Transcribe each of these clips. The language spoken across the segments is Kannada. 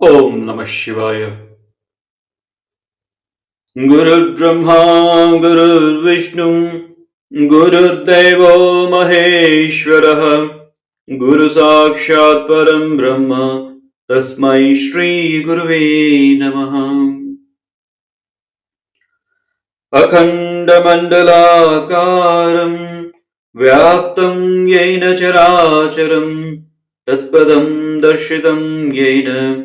ओम् नमः शिवाय। गुरुर्ब्रह्मा गुरुर्विष्णु गुरुर्देवो महेश्वरः गुरुसाक्षात् परं ब्रह्म तस्मै श्रीगुरुवे नमः। अखण्डमण्डलाकारम् व्याप्तं येन चराचरम् तत्पदं दर्शितं येन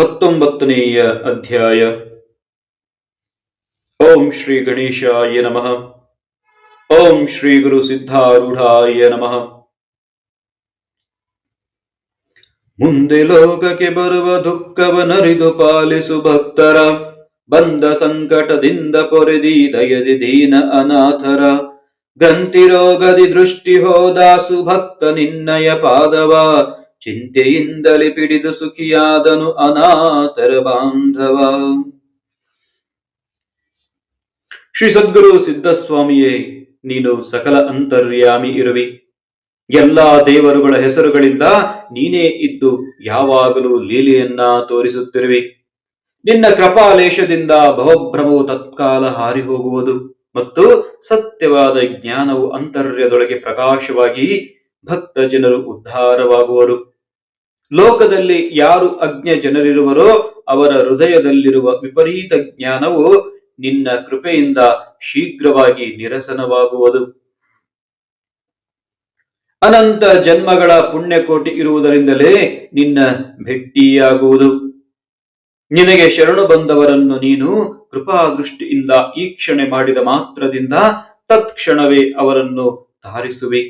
ಹತ್ತೊಂಬತ್ತನೆಯ ಅಧ್ಯಾಯ. ಓಂ ಶ್ರೀ ಗಣೇಶಾಯ ನಮಃ. ಓಂ ಶ್ರೀ ಗುರು ಸಿದ್ಧಾರೂಢಾಯ ನಮಃ. ಮುಂದೆ ಲೋಕಕ್ಕೆ ಬರುವ ದುಃಖವನರಿದು ಪಾಲಿಸು ಭಕ್ತರ. ಬಂದ ಸಂಕಟದಿಂದ ಪೊರೆದಿ ದಯದಿ ದೀನ ಅನಾಥರ. ಗ್ರಂಥಿ ರೋಗದಿ ದೃಷ್ಟಿ ಹೋದಾಸು ಭಕ್ತ ನಿನ್ನಯ ಪಾದವ. ಚಿಂತೆಯಿಂದಲೇ ಪಿಡಿದು ಸುಖಿಯಾದನು ಅನಾಥರ ಬಾಂಧವ. ಶ್ರೀ ಸದ್ಗುರು ಸಿದ್ಧಸ್ವಾಮಿಯೇ, ನೀನು ಸಕಲ ಅಂತರ್ಯಾಮಿ ಇರುವಿ. ಎಲ್ಲಾ ದೇವರುಗಳ ಹೆಸರುಗಳಿಂದ ನೀನೇ ಇದ್ದು ಯಾವಾಗಲೂ ಲೀಲೆಯನ್ನ ತೋರಿಸುತ್ತಿರುವಿ. ನಿನ್ನ ಕೃಪಾಲೇಶದಿಂದ ಭವಭ್ರಮವು ತತ್ಕಾಲ ಹಾರಿ ಹೋಗುವುದು ಮತ್ತು ಸತ್ಯವಾದ ಜ್ಞಾನವು ಅಂತರ್ಯದೊಳಗೆ ಪ್ರಕಾಶವಾಗಿ ಭಕ್ತ ಜನರು ಉದ್ಧಾರವಾಗುವರು. ಲೋಕದಲ್ಲಿ ಯಾರು ಅಜ್ಞ ಜನರಿರುವರೋ ಅವರ ಹೃದಯದಲ್ಲಿರುವ ವಿಪರೀತ ಜ್ಞಾನವು ನಿನ್ನ ಕೃಪೆಯಿಂದ ಶೀಘ್ರವಾಗಿ ನಿರಸನವಾಗುವುದು. ಅನಂತ ಜನ್ಮಗಳ ಪುಣ್ಯಕೋಟಿ ಇರುವುದರಿಂದಲೇ ನಿನ್ನ ಭೆಟ್ಟಿಯಾಗುವುದು. ನಿನಗೆ ಶರಣು ಬಂದವರನ್ನು ನೀನು ಕೃಪಾ ದೃಷ್ಟಿಯಿಂದ ಈಕ್ಷಣೆ ಮಾಡಿದ ಮಾತ್ರದಿಂದ ತತ್ಕ್ಷಣವೇ ಅವರನ್ನು ತಾರಿಸುವೆ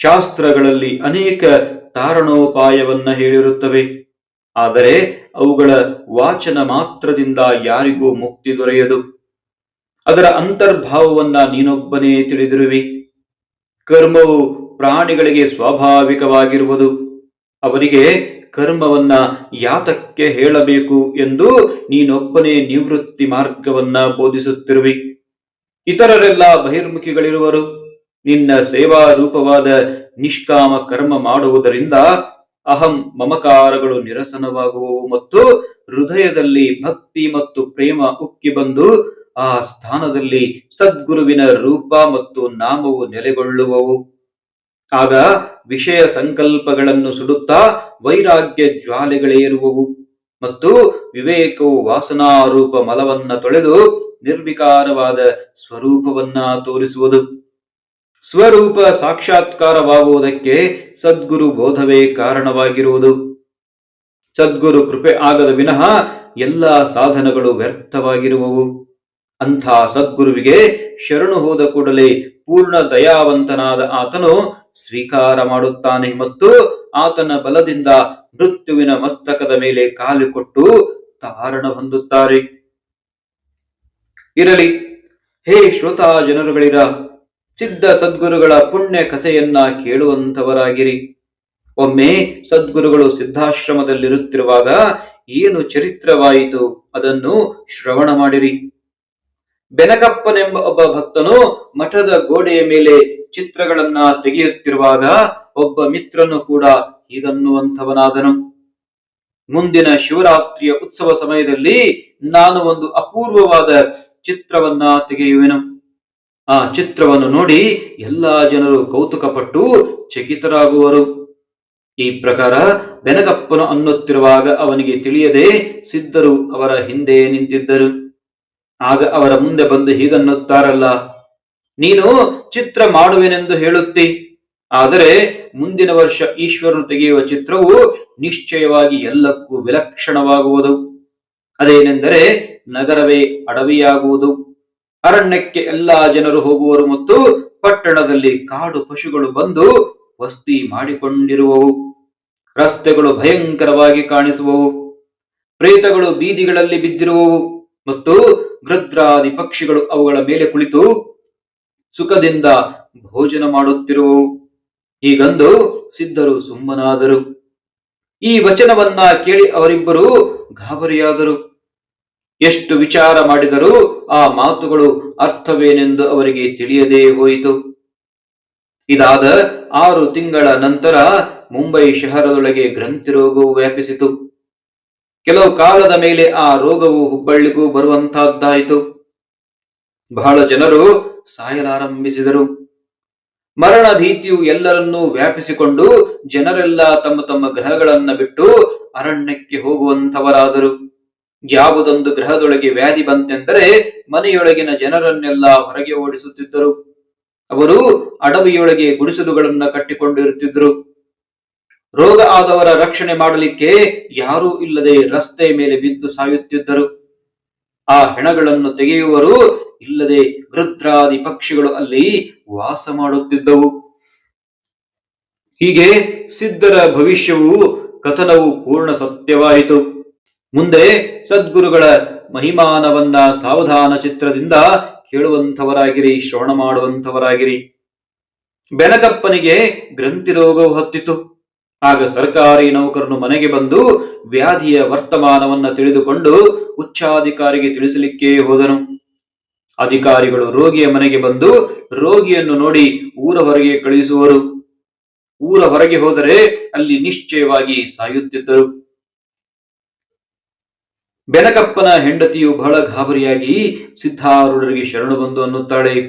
ಶಾಸ್ತ್ರಗಳಲ್ಲಿ ಅನೇಕ ತಾರಣೋಪಾಯವನ್ನ ಹೇಳಿರುತ್ತವೆ. ಆದರೆ ಅವುಗಳ ವಾಚನ ಮಾತ್ರದಿಂದ ಯಾರಿಗೂ ಮುಕ್ತಿ ದೊರೆಯದು. ಅದರ ಅಂತರ್ಭಾವವನ್ನ ನೀನೊಬ್ಬನೇ ತಿಳಿದಿರುವಿ. ಕರ್ಮವು ಪ್ರಾಣಿಗಳಿಗೆ ಸ್ವಾಭಾವಿಕವಾಗಿರುವುದು. ಅವರಿಗೆ ಕರ್ಮವನ್ನ ಯಾತಕ್ಕೆ ಹೇಳಬೇಕು ಎಂದು ನೀನೊಬ್ಬನೇ ನಿವೃತ್ತಿ ಮಾರ್ಗವನ್ನ ಬೋಧಿಸುತ್ತಿರುವಿ. ಇತರರೆಲ್ಲ ಬಹಿರ್ಮುಖಿಗಳಿರುವರು. ನಿನ್ನ ಸೇವಾ ರೂಪವಾದ ನಿಷ್ಕಾಮ ಕರ್ಮ ಮಾಡುವುದರಿಂದ ಅಹಂ ಮಮಕಾರಗಳು ನಿರಸನವಾಗುವವು ಮತ್ತು ಹೃದಯದಲ್ಲಿ ಭಕ್ತಿ ಮತ್ತು ಪ್ರೇಮ ಉಕ್ಕಿ ಬಂದು ಆ ಸ್ಥಾನದಲ್ಲಿ ಸದ್ಗುರುವಿನ ರೂಪ ಮತ್ತು ನಾಮವು ನೆಲೆಗೊಳ್ಳುವವು. ಆಗ ವಿಷಯ ಸಂಕಲ್ಪಗಳನ್ನು ಸುಡುತ್ತಾ ವೈರಾಗ್ಯ ಜ್ವಾಲೆಗಳೇರುವವು ಮತ್ತು ವಿವೇಕವು ವಾಸನಾರೂಪ ಮಲವನ್ನ ತೊಳೆದು ನಿರ್ವಿಕಾರವಾದ ಸ್ವರೂಪವನ್ನ ತೋರಿಸುವುದು. ಸ್ವರೂಪ ಸಾಕ್ಷಾತ್ಕಾರವಾಗುವುದಕ್ಕೆ ಸದ್ಗುರು ಬೋಧವೇ ಕಾರಣವಾಗಿರುವುದು. ಸದ್ಗುರು ಕೃಪೆ ಆಗದ ವಿನಃ ಎಲ್ಲ ಸಾಧನಗಳು ವ್ಯರ್ಥವಾಗಿರುವವು. ಅಂಥ ಸದ್ಗುರುವಿಗೆ ಶರಣು ಹೋದ ಕೂಡಲೇ ಪೂರ್ಣ ದಯಾವಂತನಾದ ಆತನು ಸ್ವೀಕಾರ ಮಾಡುತ್ತಾನೆ ಮತ್ತು ಆತನ ಬಲದಿಂದ ಮೃತ್ಯುವಿನ ಮಸ್ತಕದ ಮೇಲೆ ಕಾಲು ಕೊಟ್ಟು ತಾರಣ ಹೊಂದುತ್ತಾರೆ. ಇರಲಿ, ಹೇ ಶ್ರೋತಾ ಜನರುಗಳಿರ ಸಿದ್ಧ ಸದ್ಗುರುಗಳ ಪುಣ್ಯ ಕಥೆಯನ್ನ ಕೇಳುವಂತವರಾಗಿರಿ ಒಮ್ಮೆ ಸದ್ಗುರುಗಳು ಸಿದ್ಧಾಶ್ರಮದಲ್ಲಿರುತ್ತಿರುವಾಗ ಏನು ಚರಿತ್ರವಾಯಿತು ಅದನ್ನು ಶ್ರವಣ ಮಾಡಿರಿ. ಬೆನಕಪ್ಪನೆಂಬ ಒಬ್ಬ ಭಕ್ತನು ಮಠದ ಗೋಡೆಯ ಮೇಲೆ ಚಿತ್ರಗಳನ್ನ ತೆಗೆಯುತ್ತಿರುವಾಗ ಒಬ್ಬ ಮಿತ್ರನು ಕೂಡ ಹೀಗನ್ನುವಂಥವನಾದನು. ಮುಂದಿನ ಶಿವರಾತ್ರಿಯ ಉತ್ಸವ ಸಮಯದಲ್ಲಿ ನಾನು ಒಂದು ಅಪೂರ್ವವಾದ ಚಿತ್ರವನ್ನ ತೆಗೆಯುವೆನು. ಆ ಚಿತ್ರವನ್ನು ನೋಡಿ ಎಲ್ಲಾ ಜನರು ಕೌತುಕಪಟ್ಟು ಚಕಿತರಾಗುವರು. ಈ ಪ್ರಕಾರ ಬೆನಗಪ್ಪನು ಅನ್ನುತ್ತಿರುವಾಗ ಅವನಿಗೆ ತಿಳಿಯದೆ ಸಿದ್ಧರು ಅವರ ಹಿಂದೆ ನಿಂತಿದ್ದರು. ಆಗ ಅವರ ಮುಂದೆ ಬಂದು ಹೀಗನ್ನುತ್ತಾರಲ್ಲ, ನೀನು ಚಿತ್ರ ಮಾಡುವೆನೆಂದು ಹೇಳುತ್ತಿ. ಆದರೆ ಮುಂದಿನ ವರ್ಷ ಈಶ್ವರನು ತೆಗೆಯುವ ಚಿತ್ರವು ನಿಶ್ಚಯವಾಗಿ ಎಲ್ಲಕ್ಕೂ ವಿಲಕ್ಷಣವಾಗುವುದು. ಅದೇನೆಂದರೆ ನಗರವೇ ಅಡವಿಯಾಗುವುದು. ಅರಣ್ಯಕ್ಕೆ ಎಲ್ಲಾ ಜನರು ಹೋಗುವರು ಮತ್ತು ಪಟ್ಟಣದಲ್ಲಿ ಕಾಡು ಪಶುಗಳು ಬಂದು ವಸ್ತಿ ಮಾಡಿಕೊಂಡಿರುವವು. ರಸ್ತೆಗಳು ಭಯಂಕರವಾಗಿ ಕಾಣಿಸುವವು. ಪ್ರೇತಗಳು ಬೀದಿಗಳಲ್ಲಿ ಬಿದ್ದಿರುವವು ಮತ್ತು ಗೃದ್ರಾದಿ ಪಕ್ಷಿಗಳು ಅವುಗಳ ಮೇಲೆ ಕುಳಿತು ಸುಖದಿಂದ ಭೋಜನ ಮಾಡುತ್ತಿರುವವು. ಹೀಗಂದು ಸಿದ್ಧರು ಸುಮ್ಮನಾದರು. ಈ ವಚನವನ್ನ ಕೇಳಿ ಅವರಿಬ್ಬರು ಗಾಬರಿಯಾದರು. ಎಷ್ಟು ವಿಚಾರ ಮಾಡಿದರೂ ಆ ಮಾತುಗಳು ಅರ್ಥವೇನೆಂದು ಅವರಿಗೆ ತಿಳಿಯದೇ ಹೋಯಿತು. ಇದಾದ ಆರು ತಿಂಗಳ ನಂತರ ಮುಂಬೈ ಶಹರದೊಳಗೆ ಗ್ರಂಥಿ ರೋಗವು ವ್ಯಾಪಿಸಿತು. ಕೆಲವು ಕಾಲದ ಮೇಲೆ ಆ ರೋಗವು ಹುಬ್ಬಳ್ಳಿಗೂ ಬರುವಂತಹದ್ದಾಯಿತು. ಬಹಳ ಜನರು ಸಾಯಲಾರಂಭಿಸಿದರು. ಮರಣ ಭೀತಿಯು ಎಲ್ಲರನ್ನೂ ವ್ಯಾಪಿಸಿಕೊಂಡು ಜನರೆಲ್ಲ ತಮ್ಮ ತಮ್ಮ ಗ್ರಹಗಳನ್ನ ಬಿಟ್ಟು ಅರಣ್ಯಕ್ಕೆ ಹೋಗುವಂತವರಾದರು ಯಾವುದೊಂದು ಗ್ರಹದೊಳಗೆ ವ್ಯಾಧಿ ಬಂತೆಂದರೆ ಮನೆಯೊಳಗಿನ ಜನರನ್ನೆಲ್ಲ ಹೊರಗೆ ಓಡಿಸುತ್ತಿದ್ದರು. ಅವರು ಅಡವಿಯೊಳಗೆ ಗುಡಿಸಲುಗಳನ್ನ ಕಟ್ಟಿಕೊಂಡಿರುತ್ತಿದ್ದರು. ರೋಗ ಆದವರ ರಕ್ಷಣೆ ಮಾಡಲಿಕ್ಕೆ ಯಾರೂ ಇಲ್ಲದೆ ರಸ್ತೆ ಮೇಲೆ ಬಿದ್ದು ಸಾಯುತ್ತಿದ್ದರು. ಆ ಹೆಣಗಳನ್ನು ತೆಗೆಯುವರು ಇಲ್ಲದೆ ವೃದ್ರಾದಿ ಪಕ್ಷಿಗಳು ಅಲ್ಲಿ ವಾಸ ಮಾಡುತ್ತಿದ್ದವು. ಹೀಗೆ ಸಿದ್ಧರ ಭವಿಷ್ಯವು ಕಥನವು ಪೂರ್ಣ ಸತ್ಯವಾಯಿತು. ಮುಂದೆ ಸದ್ಗುರುಗಳ ಮಹಿಮಾನವನ್ನ ಸಾವಧಾನ ಚಿತ್ರದಿಂದ ಕೇಳುವಂಥವರಾಗಿರಿ, ಶ್ರವಣ ಮಾಡುವಂಥವರಾಗಿರಿ. ಬೆನಕಪ್ಪನಿಗೆ ಗ್ರಂಥಿ ರೋಗವು ಹತ್ತಿತು. ಆಗ ಸರ್ಕಾರಿ ನೌಕರನು ಮನೆಗೆ ಬಂದು ವ್ಯಾಧಿಯ ವರ್ತಮಾನವನ್ನ ತಿಳಿದುಕೊಂಡು ಉಚ್ಚಾಧಿಕಾರಿಗೆ ತಿಳಿಸಲಿಕ್ಕೆ ಹೋದನು. ಅಧಿಕಾರಿಗಳು ರೋಗಿಯ ಮನೆಗೆ ಬಂದು ರೋಗಿಯನ್ನು ನೋಡಿ ಊರ ಹೊರಗೆ ಕಳುಹಿಸುವರು. ಊರ ಹೊರಗೆ ಹೋದರೆ ಅಲ್ಲಿ ನಿಶ್ಚಯವಾಗಿ ಸಾಯುತ್ತಿದ್ದರು. ಬೆನಕಪ್ಪನ ಹೆಂಡತಿಯು ಬಹಳ ಗಾಬರಿಯಾಗಿ ಸಿದ್ಧಾರೂಢರಿಗೆ ಶರಣು ಬಂದು ಅನ್ನುತ್ತಾಳೆ.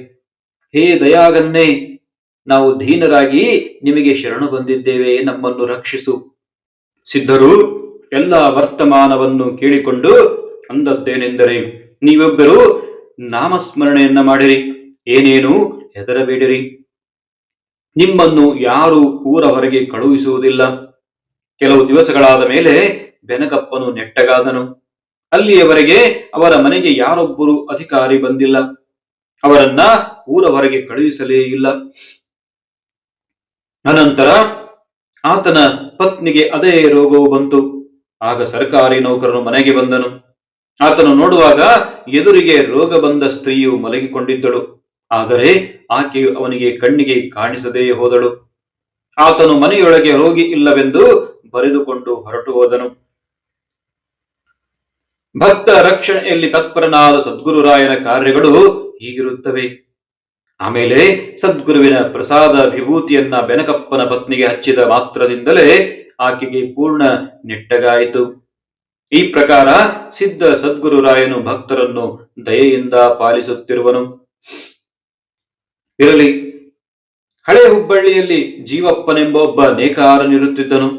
ಹೇ ದಯಾಗನ್ನೇ, ನಾವು ಧೀನರಾಗಿ ನಿಮಗೆ ಶರಣು ಬಂದಿದ್ದೇವೆ, ನಮ್ಮನ್ನು ರಕ್ಷಿಸು. ಸಿದ್ಧರು ಎಲ್ಲ ವರ್ತಮಾನವನ್ನು ಕೇಳಿಕೊಂಡು ಅಂದದ್ದೇನೆಂದರೆ, ನೀವೊಬ್ಬರು ನಾಮಸ್ಮರಣೆಯನ್ನ ಮಾಡಿರಿ, ಏನೇನು ಹೆದರಬೇಡಿರಿ. ನಿಮ್ಮನ್ನು ಯಾರು ಊರ ಹೊರಗೆ ಕಳುಹಿಸುವುದಿಲ್ಲ. ಕೆಲವು ದಿವಸಗಳಾದ ಮೇಲೆ ಬೆನಕಪ್ಪನು ನೆಟ್ಟಗಾದನು. ಅಲ್ಲಿಯವರೆಗೆ ಅವರ ಮನೆಗೆ ಯಾರೊಬ್ಬರು ಅಧಿಕಾರಿ ಬಂದಿಲ್ಲ. ಅವರನ್ನ ಊರ ಹೊರಗೆ ಕಳುಹಿಸಲೇ ಇಲ್ಲ. ಅನಂತರ ಆತನ ಪತ್ನಿಗೆ ಅದೇ ರೋಗವು ಬಂತು. ಆಗ ಸರ್ಕಾರಿ ನೌಕರನು ಮನೆಗೆ ಬಂದನು. ಆತನು ನೋಡುವಾಗ ಎದುರಿಗೆ ರೋಗ ಬಂದ ಸ್ತ್ರೀಯು ಮಲಗಿಕೊಂಡಿದ್ದಳು. ಆದರೆ ಆಕೆಯು ಅವನಿಗೆ ಕಣ್ಣಿಗೆ ಕಾಣಿಸದೇ ಹೋದಳು. ಆತನು ಮನೆಯೊಳಗೆ ರೋಗಿ ಇಲ್ಲವೆಂದು ಬರೆದುಕೊಂಡು ಹೊರಟು ಹೋದನು. ಭಕ್ತ ರಕ್ಷಣೆಯಲ್ಲಿ ತತ್ಪರನಾದ ಸದ್ಗುರುರಾಯನ ಕಾರ್ಯಗಳು ಹೀಗಿರುತ್ತವೆ. ಆಮೇಲೆ ಸದ್ಗುರುವಿನ ಪ್ರಸಾದ ವಿಭೂತಿಯನ್ನ ಬೆನಕಪ್ಪನ ಪತ್ನಿಗೆ ಹಚ್ಚಿದ ಮಾತ್ರದಿಂದಲೇ ಆಕೆಗೆ ಪೂರ್ಣ ನೆಟ್ಟಗಾಯಿತು. ಈ ಪ್ರಕಾರ ಸಿದ್ಧ ಸದ್ಗುರುರಾಯನು ಭಕ್ತರನ್ನು ದಯೆಯಿಂದ ಪಾಲಿಸುತ್ತಿರುವನು. ಇರಲಿ, ಹಳೆ ಹುಬ್ಬಳ್ಳಿಯಲ್ಲಿ ಜೀವಪ್ಪನೆಂಬ ಒಬ್ಬ ನೇಕಾರನಿರುತ್ತಿದ್ದನು.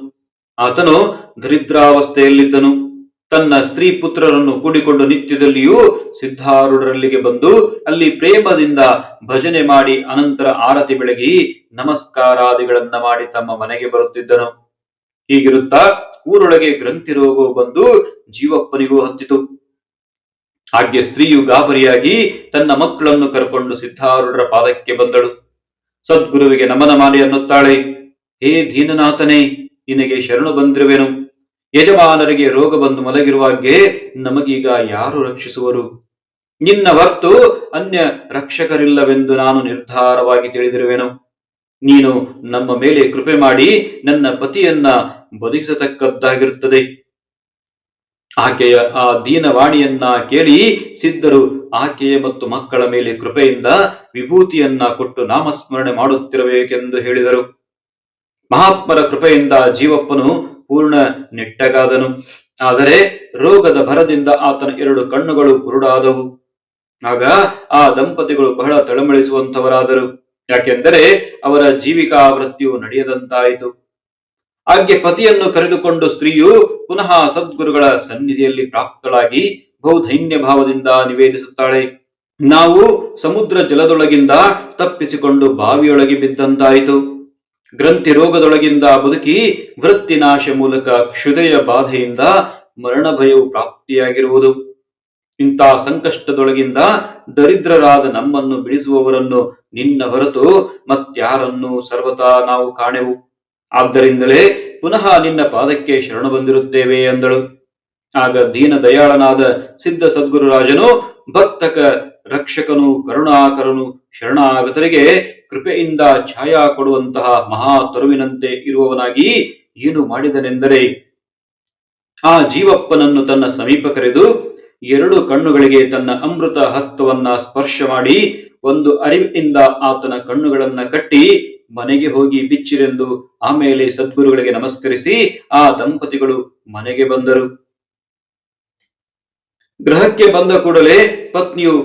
ಆತನು ದರಿದ್ರಾವಸ್ಥೆಯಲ್ಲಿದ್ದನು. ತನ್ನ ಸ್ತ್ರೀ ಪುತ್ರರನ್ನು ಕೂಡಿಕೊಂಡು ನಿತ್ಯದಲ್ಲಿಯೂ ಸಿದ್ಧಾರೂಢರಲ್ಲಿಗೆ ಬಂದು ಅಲ್ಲಿ ಪ್ರೇಮದಿಂದ ಭಜನೆ ಮಾಡಿ ಅನಂತರ ಆರತಿ ಬೆಳಗಿ ನಮಸ್ಕಾರಾದಿಗಳನ್ನ ಮಾಡಿ ತಮ್ಮ ಮನೆಗೆ ಬರುತ್ತಿದ್ದನು. ಹೀಗಿರುತ್ತಾ ಊರೊಳಗೆ ಗ್ರಂಥಿ ರೋಗವು ಬಂದು ಜೀವಪ್ಪನಿಗೂ ಹತ್ತಿತು. ಹಾಗೆ ಸ್ತ್ರೀಯು ಗಾಬರಿಯಾಗಿ ತನ್ನ ಮಕ್ಕಳನ್ನು ಕರ್ಕೊಂಡು ಸಿದ್ಧಾರೂಢರ ಪಾದಕ್ಕೆ ಬಂದಳು. ಸದ್ಗುರುವಿಗೆ ನಮನ ಮಾಡಿ ಅನ್ನುತ್ತಾಳೆ, ಹೇ ದೀನನಾಥನೇ, ನಿನಗೆ ಶರಣು ಬಂದಿರುವೆನು. ಯಜಮಾನರಿಗೆ ರೋಗ ಬಂದು ಮಲಗಿರುವಾಗೆ ನಮಗೀಗ ಯಾರು ರಕ್ಷಿಸುವರು? ನಿನ್ನ ಹೊರ್ತು ಅನ್ಯ ರಕ್ಷಕರಿಲ್ಲವೆಂದು ನಾನು ನಿರ್ಧಾರವಾಗಿ ತಿಳಿದಿರುವೆನು. ನೀನು ನಮ್ಮ ಮೇಲೆ ಕೃಪೆ ಮಾಡಿ ನನ್ನ ಪತಿಯನ್ನ ಬದುಕಿಸತಕ್ಕದ್ದಾಗಿರುತ್ತದೆ. ಆಕೆಯ ಆ ದೀನವಾಣಿಯನ್ನ ಕೇಳಿ ಸಿದ್ಧರು ಆಕೆಯ ಮತ್ತು ಮಕ್ಕಳ ಮೇಲೆ ಕೃಪೆಯಿಂದ ವಿಭೂತಿಯನ್ನ ಕೊಟ್ಟು ನಾಮಸ್ಮರಣೆ ಮಾಡುತ್ತಿರಬೇಕೆಂದು ಹೇಳಿದರು. ಮಹಾತ್ಮರ ಕೃಪೆಯಿಂದ ಜೀವಪ್ಪನು ಪೂರ್ಣ ನೆಟ್ಟಗಾದನು. ಆದರೆ ರೋಗದ ಭರದಿಂದ ಆತನ ಎರಡು ಕಣ್ಣುಗಳು ಕುರುಡಾದವು. ಆಗ ಆ ದಂಪತಿಗಳು ಬಹಳ ತಳಮಳಿಸುವಂತವರಾದರು ಯಾಕೆಂದರೆ ಅವರ ಜೀವಿಕಾ ವೃತ್ತಿಯು ನಡೆಯದಂತಾಯಿತು. ಆಕೆ ಪತಿಯನ್ನು ಕರೆದುಕೊಂಡು ಸ್ತ್ರೀಯು ಪುನಃ ಸದ್ಗುರುಗಳ ಸನ್ನಿಧಿಯಲ್ಲಿ ಪ್ರಾಪ್ತಳಾಗಿ ಬಹುಧೈನ್ಯ ಭಾವದಿಂದ ನಿವೇದಿಸುತ್ತಾಳೆ. ನಾವು ಸಮುದ್ರ ಜಲದೊಳಗಿಂದ ತಪ್ಪಿಸಿಕೊಂಡು ಬಾವಿಯೊಳಗೆ ಬಿದ್ದಂತಾಯಿತು. ಗ್ರಂಥಿ ರೋಗದೊಳಗಿಂದ ಬದುಕಿ ವೃತ್ತಿನಾಶ ಮೂಲಕ ಕ್ಷುದೆಯ ಬಾಧೆಯಿಂದ ಮರಣ ಭಯವು ಪ್ರಾಪ್ತಿಯಾಗಿರುವುದು. ಇಂಥ ಸಂಕಷ್ಟದೊಳಗಿಂದ ದರಿದ್ರರಾದ ನಮ್ಮನ್ನು ಬಿಡಿಸುವವರನ್ನು ನಿನ್ನ ಹೊರತು ಮತ್ಯಾರನ್ನು ಸರ್ವತಾ ನಾವು ಕಾಣೆವು. ಆದ್ದರಿಂದಲೇ ಪುನಃ ನಿನ್ನ ಪಾದಕ್ಕೆ ಶರಣ ಬಂದಿರುತ್ತೇವೆ ಎಂದಳು ಆಗ ದೀನ ದಯಾಳನಾದ ಸಿದ್ಧ ಸದ್ಗುರುರಾಜನು ಭಕ್ತಕ ರಕ್ಷಕನು, ಕರುಣಾಕರನು, ಶರಣಾಗತರಿಗೆ ಕೃಪೆಯಿಂದ ಛಾಯಾ ಕೊಡುವಂತಹ ಮಹಾ ತರುವಿನಂತೆ ಇರುವವನಾಗಿ ಏನು ಮಾಡಿದನೆಂದರೆ, ಆ ಜೀವಪ್ಪನನ್ನು ತನ್ನ ಸಮೀಪ ಕರೆದು ಎರಡು ಕಣ್ಣುಗಳಿಗೆ ತನ್ನ ಅಮೃತ ಹಸ್ತವನ್ನ ಸ್ಪರ್ಶ ಮಾಡಿ ಒಂದು ಅರಿವಿನಿಂದ ಆತನ ಕಣ್ಣುಗಳನ್ನ ಕಟ್ಟಿ ಮನೆಗೆ ಹೋಗಿ ಬಿಚ್ಚಿರೆಂದು ಆಮೇಲೆ ಸದ್ಗುರುಗಳಿಗೆ ನಮಸ್ಕರಿಸಿ ಆ ದಂಪತಿಗಳು ಮನೆಗೆ ಬಂದರು. ಗೃಹಕ್ಕೆ ಬಂದ ಕೂಡಲೇ ಪತ್ನಿಯು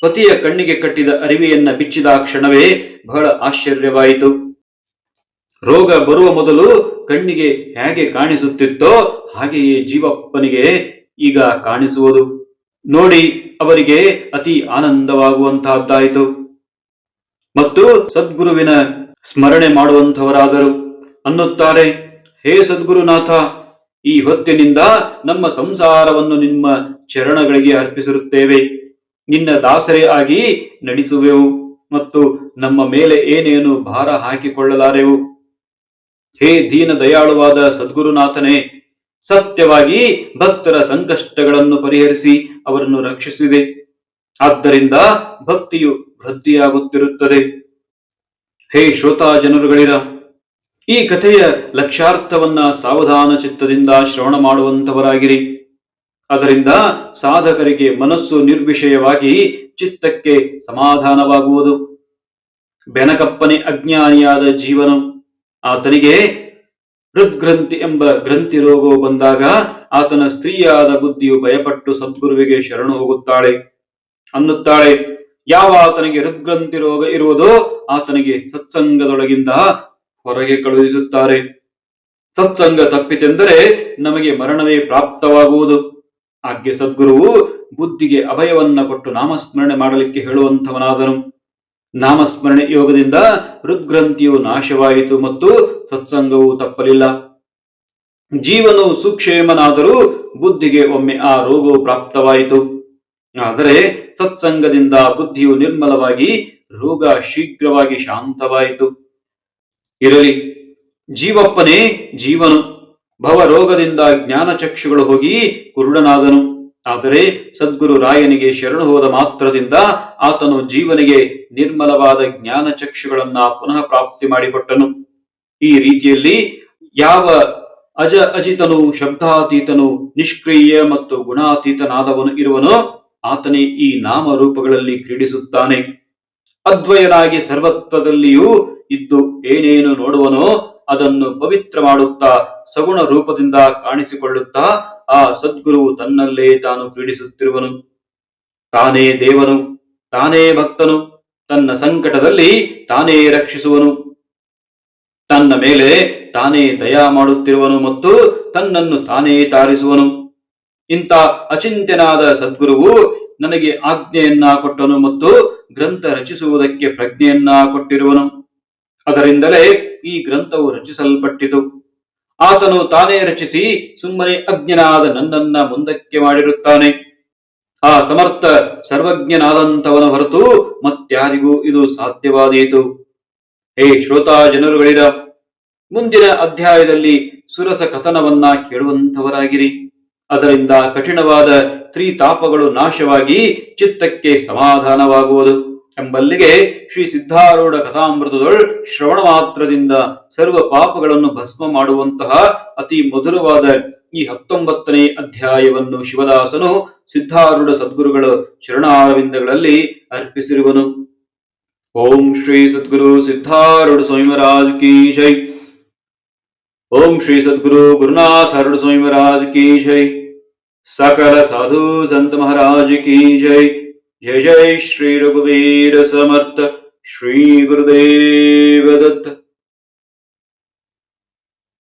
ಪತಿಯ ಕಣ್ಣಿಗೆ ಕಟ್ಟಿದ ಅರಿವೆಯನ್ನ ಬಿಚ್ಚಿದ ಕ್ಷಣವೇ ಬಹಳ ಆಶ್ಚರ್ಯವಾಯಿತು. ರೋಗ ಬರುವ ಮೊದಲು ಕಣ್ಣಿಗೆ ಹೇಗೆ ಕಾಣಿಸುತ್ತಿತ್ತೋ ಹಾಗೆಯೇ ಜೀವಪ್ಪನಿಗೆ ಈಗ ಕಾಣಿಸುವುದು. ನೋಡಿ, ಅವರಿಗೆ ಅತಿ ಆನಂದವಾಗುವಂತಹದ್ದಾಯಿತು. ಮತ್ತು ಸದ್ಗುರುವಿನ ಸ್ಮರಣೆ ಮಾಡುವಂಥವರಾದರು. ಅನ್ನುತ್ತಾರೆ, ಹೇ ಸದ್ಗುರುನಾಥ ಈ ಹೊತ್ತಿನಿಂದ ನಮ್ಮ ಸಂಸಾರವನ್ನು ನಿಮ್ಮ ಚರಣಗಳಿಗೆ ಅರ್ಪಿಸಿರುತ್ತೇವೆ. ನಿನ್ನ ದಾಸರೇ ಆಗಿ ನಡೆಸುವೆವು ಮತ್ತು ನಮ್ಮ ಮೇಲೆ ಏನೇನು ಭಾರ ಹಾಕಿಕೊಳ್ಳಲಾರೆವು? ಹೇ ದೀನ ದಯಾಳುವಾದ ಸದ್ಗುರುನಾಥನೇ, ಸತ್ಯವಾಗಿ ಭಕ್ತರ ಸಂಕಷ್ಟಗಳನ್ನು ಪರಿಹರಿಸಿ ಅವರನ್ನು ರಕ್ಷಿಸಿದೆ. ಆದ್ದರಿಂದ ಭಕ್ತಿಯು ವೃದ್ಧಿಯಾಗುತ್ತಿರುತ್ತದೆ. ಹೇ ಶ್ರೋತಾ ಜನರುಗಳಿರ ಈ ಕಥೆಯ ಲಕ್ಷ್ಯಾರ್ಥವನ್ನ ಸಾವಧಾನ ಚಿತ್ತದಿಂದ ಶ್ರವಣ ಮಾಡುವಂತವರಾಗಿರಿ ಅದರಿಂದ ಸಾಧಕರಿಗೆ ಮನಸ್ಸು ನಿರ್ವಿಷಯವಾಗಿ ಚಿತ್ತಕ್ಕೆ ಸಮಾಧಾನವಾಗುವುದು. ಬೆನಕಪ್ಪನೆ ಅಜ್ಞಾನಿಯಾದ ಜೀವನ. ಆತನಿಗೆ ಹೃದ್ಗ್ರಂಥಿ ಎಂಬ ಗ್ರಂಥಿ ರೋಗವು ಬಂದಾಗ ಆತನ ಸ್ತ್ರೀಯಾದ ಬುದ್ಧಿಯು ಭಯಪಟ್ಟು ಸದ್ಗುರುವಿಗೆ ಶರಣು ಹೋಗುತ್ತಾಳೆ. ಅನ್ನುತ್ತಾಳೆ, ಯಾವ ಆತನಿಗೆ ಹೃದ್ಗ್ರಂಥಿ ರೋಗ ಇರುವುದೋ ಆತನಿಗೆ ಸತ್ಸಂಗದೊಳಗಿಂದ ಹೊರಗೆ ಕಳುಹಿಸುತ್ತಾರೆ. ಸತ್ಸಂಗ ತಪ್ಪಿತೆಂದರೆ ನಮಗೆ ಮರಣವೇ ಪ್ರಾಪ್ತವಾಗುವುದು. ಆಜ್ಞೆ ಸದ್ಗುರುವು ಬುದ್ಧಿಗೆ ಅಭಯವನ್ನ ಕೊಟ್ಟು ನಾಮಸ್ಮರಣೆ ಮಾಡಲಿಕ್ಕೆ ಹೇಳುವಂಥವನಾದನು. ನಾಮಸ್ಮರಣೆ ಯೋಗದಿಂದ ಹೃದ್ಗ್ರಂಥಿಯು ನಾಶವಾಯಿತು ಮತ್ತು ಸತ್ಸಂಗವು ತಪ್ಪಲಿಲ್ಲ. ಜೀವನು ಸುಕ್ಷೇಮನಾದರೂ ಬುದ್ಧಿಗೆ ಒಮ್ಮೆ ಆ ರೋಗವು ಪ್ರಾಪ್ತವಾಯಿತು. ಆದರೆ ಸತ್ಸಂಗದಿಂದ ಬುದ್ಧಿಯು ನಿರ್ಮಲವಾಗಿ, ರೋಗ ಶೀಘ್ರವಾಗಿ ಶಾಂತವಾಯಿತು. ಇರಲಿ. ಜೀವಪ್ಪನೇ ಜೀವನು. ಭವರೋಗದಿಂದ ಜ್ಞಾನಚಕ್ಷುಗಳು ಹೋಗಿ ಕುರುಡನಾದನು. ಆದರೆ ಸದ್ಗುರು ರಾಯನಿಗೆ ಶರಣು ಹೋದ ಮಾತ್ರದಿಂದ ಆತನು ಜೀವನಿಗೆ ನಿರ್ಮಲವಾದ ಜ್ಞಾನ ಚಕ್ಷುಗಳನ್ನ ಪುನಃ ಪ್ರಾಪ್ತಿ ಮಾಡಿಕೊಟ್ಟನು. ಈ ರೀತಿಯಲ್ಲಿ ಯಾವ ಅಜ ಅಜಿತನು, ಶಬ್ದಾತೀತನು, ನಿಷ್ಕ್ರಿಯ ಮತ್ತು ಗುಣಾತೀತನಾದವನು ಇರುವನೋ ಆತನೇ ಈ ನಾಮ ರೂಪಗಳಲ್ಲಿ ಕ್ರೀಡಿಸುತ್ತಾನೆ. ಅದ್ವಯನಾಗಿ ಸರ್ವತ್ವದಲ್ಲಿಯೂ ಇದ್ದು ಏನೇನು ನೋಡುವನೋ ಅದನ್ನು ಪವಿತ್ರ ಮಾಡುತ್ತಾ ಸಗುಣ ರೂಪದಿಂದ ಕಾಣಿಸಿಕೊಳ್ಳುತ್ತಾ ಆ ಸದ್ಗುರುವು ತನ್ನಲ್ಲೇ ತಾನು ಕ್ರೀಡಿಸುತ್ತಿರುವನು ತಾನೇ ದೇವನು, ತಾನೇ ಭಕ್ತನು, ತನ್ನ ಸಂಕಟದಲ್ಲಿ ತಾನೇ ರಕ್ಷಿಸುವನು. ತನ್ನ ಮೇಲೆ ತಾನೇ ದಯಾ ಮಾಡುತ್ತಿರುವನು ಮತ್ತು ತನ್ನನ್ನು ತಾನೇ ತಾರಿಸುವನು. ಇಂಥ ಅಚಿಂತ್ಯನಾದ ಸದ್ಗುರುವು ನನಗೆ ಆಜ್ಞೆಯನ್ನ ಕೊಟ್ಟನು ಮತ್ತು ಗ್ರಂಥ ರಚಿಸುವುದಕ್ಕೆ ಪ್ರಜ್ಞೆಯನ್ನ ಕೊಟ್ಟಿರುವನು. ಅದರಿಂದಲೇ ಈ ಗ್ರಂಥವು ರಚಿಸಲ್ಪಟ್ಟಿತು. ಆತನು ತಾನೇ ರಚಿಸಿ ಸುಮ್ಮನೆ ಅಜ್ಞನಾದ ನನ್ನನ್ನ ಮುಂದಕ್ಕೆ ಮಾಡಿರುತ್ತಾನೆ. ಆ ಸಮರ್ಥ ಸರ್ವಜ್ಞನಾದಂಥವನ ಹೊರತು ಮತ್ಯಾರಿಗೂ ಇದು ಸಾಧ್ಯವಾದೀತು. ಹೇ ಶ್ರೋತಾ ಜನರುಗಳಿರ, ಮುಂದಿನ ಅಧ್ಯಾಯದಲ್ಲಿ ಸುರಸ ಕಥನವನ್ನ ಕೇಳುವಂಥವರಾಗಿರಿ. ಅದರಿಂದ ಕಠಿಣವಾದ ತ್ರಿತಾಪಗಳು ನಾಶವಾಗಿ ಚಿತ್ತಕ್ಕೆ ಸಮಾಧಾನವಾಗುವುದು. ಎಂಬಲ್ಲಿಗೆ ಶ್ರೀ ಸಿದ್ಧಾರೂಢ ಕಥಾಮೃತದೊಳ್ ಶ್ರವಣ ಮಾತ್ರದಿಂದ ಸರ್ವ ಪಾಪಗಳನ್ನು ಭಸ್ಮ ಮಾಡುವಂತಹ ಅತಿ ಮಧುರವಾದ ಈ ಹತ್ತೊಂಬತ್ತನೇ ಅಧ್ಯಾಯವನ್ನು ಶಿವದಾಸನು ಸಿದ್ಧಾರೂಢ ಸದ್ಗುರುಗಳ ಚರಣಾರವಿಂದಗಳಲ್ಲಿ ಅರ್ಪಿಸಿರುವನು. ಓಂ ಶ್ರೀ ಸದ್ಗುರು ಸಿದ್ಧಾರೂಢ ಸ್ವಾಮಿಮರಾಜ್ ಕಿ ಜೈ ಓಂ ಶ್ರೀ ಸದ್ಗುರು ಗುರುನಾಥ ಸ್ವಾಮಿಮರಾಜ್ ಕಿ ಜೈ ಸಕಲ ಸಾಧು ಸಂತ ಮಹಾರಾಜ್ ಜೈ जय जय श्री रघुवीर समर्थ श्री गुरुदेव दत्त